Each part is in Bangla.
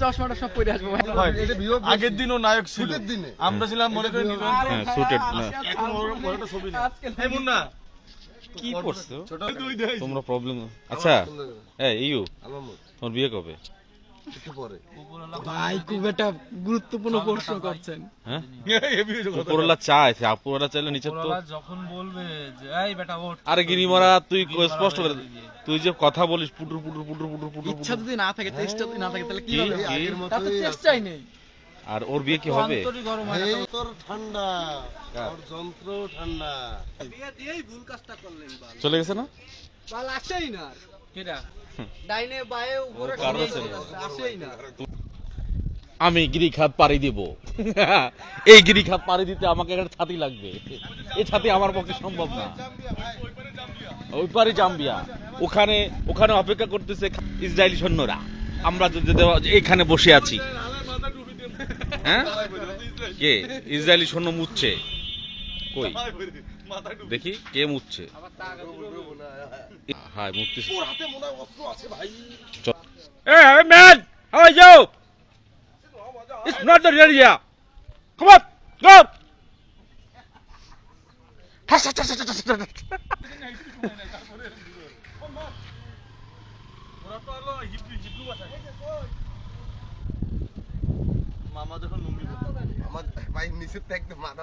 চশমাটা সব পরে আসব আগের দিনও নায়ক ছিল। আমরা ছিলাম মনে করি হ্যাঁ সুটেড না। মুন্না। কি করছ তোমরা প্রবলেম আচ্ছা। এই ইউ। তোমার বিয়ে কবে? ভাই খুব একটা গুরুত্বপূর্ণ প্রশ্ন করছেন। হ্যাঁ? হেভি হয়েছে কথা উপরওয়ালা চায় সে আপুরা চাইলে নিচে তো যখন বলবে যে এই বেটা ওঠ আরে গিরিমারা তুই স্পষ্ট করে তুই যে কথা বলিস পুটুর পুটুর পুটুর পুটুর পুটুর ইচ্ছা যদি না থাকে চেষ্টা যদি না থাকে তাহলে কি কি? হবে? আগের তাতে চেষ্টাই নেই। আর ওর বিয়ে কি হবে? চলে গেছে না? ডাইনে বায়ে উপরে আসেই না। আমি গিরিখাত পাড়ি দিব। এই গিরিখাত পাড়ি দিতে আমাকে একটা ছাতি লাগবে। এই ছাতি আমার পক্ষে সম্ভব না। ওই পারে জাম্বিয়া। ওখানে ওখানে অপেক্ষা করতেছে ইসরায়েলি সৈন্যরা। আমরা যদি দেওয়া- এখানে বসে আছি। হ্যাঁ? কে? ইসরায়েলি সৈন্য মুচ্ছে কই? দেখি কে মুচ্ছে হ্যাঁ মুততেছে তোর হাতে মনে হয় অস্ত্র আছে ভাই Hey, man, how are you? It's not the real year. Come on, go. Hush, hush, hush, hush, hush, hush. মামা যখন লুঙ্গি আমার ভাই নিচে তো একদম মাথা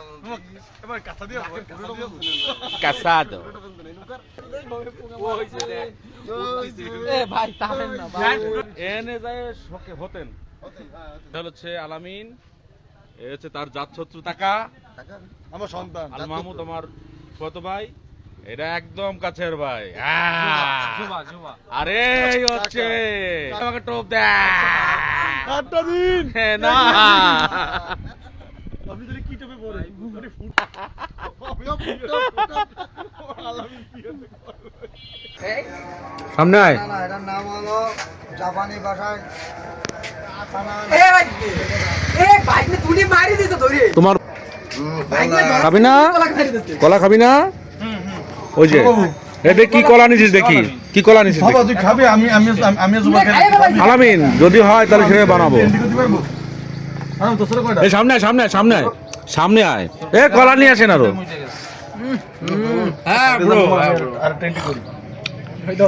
এবার কাঁথা দিয়ে কাঁথা দিয়ে Casado. এ ভাই তাহলেন না এনে যায় শকে হতেন। এটা হচ্ছে আলামিন এ হচ্ছে তার জাত শত্রু টাকা আমার সন্তান আল মাহমুদ আমার কত ভাই। এটা একদম কাছের ভাই। আরে হচ্ছে। আমাকে টোপ দেয়। আটটা দিন। না। যদি কি টেপে পড়ে ফুট? সামনে আয়। এটার নাম হলো জাপানি ভাষায় তোমার খাবি না? কলা খাবি না? ওই যে। এ কি কলা নিছিস দেখি। কি কলা নিছিস বাবা তুই খাবি আমি আমি আমি আলামিন যদি হয় তাহলে সেভাবে বানাবো। এই সামনে আয় সামনে আয় সামনে আয় সামনে আয়। এ কলা নিয়ে আসেন আরও। হ্যাঁ ব্রো আর টেন্টি করি।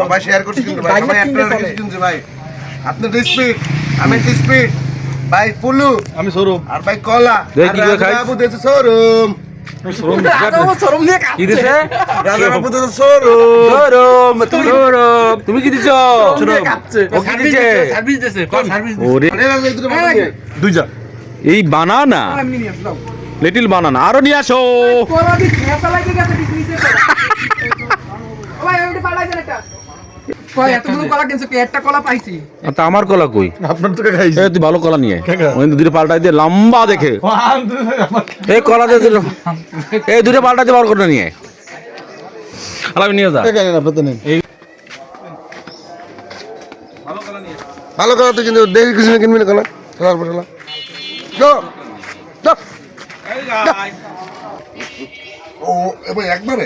সবাই শেয়ার করছি কিন্তু ভাই বাইক সবাই একটা কিনতে কিনছে ভাই। আপনার স্পিড আমি স্পিড ভাই পুলু আমি সৌরভ আর ভাই কলা। আর রাজা সৌরভ তুমি কি দিছো এই বানানা লিটল বানানা আরও নিয়ে আসো কোলা দি খেসা লাগে গেছে বিজনেসে ও ভাই আমি পালাই দেন একটা কই এতগুলো কলা কিনছে একটা কলা পাইছি? তা আমার কলা কই? আপনার তোকে খাইছি। এ তুই ভালো কলা নিয়ে আয়। ওই দুটো পাল্টাই দিয়ে লম্বা দেখে। ওয়ান, দুই, আমার এই কলা দিয়ে দিল এই দুটো পাল্টাতে বার করে নিয়ে আয়। আলামিন নিয়ে যা। টাকা তো নেন। ভালো কলা তো কিন্তু দেখি কিছু কিনবি না কলা? কলার পটলা গো গো ও এবার একবারে?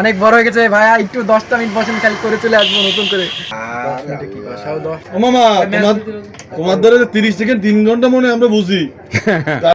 অনেক বড় হয়ে গেছে ভাইয়া একটু দশটা মিনিট বসেন খালি করে চলে আসব নতুন করে। ও মামা তোমার তোমার দ্বারা তিরিশ থেকে তিন ঘণ্টা মনে আমরা বুঝি।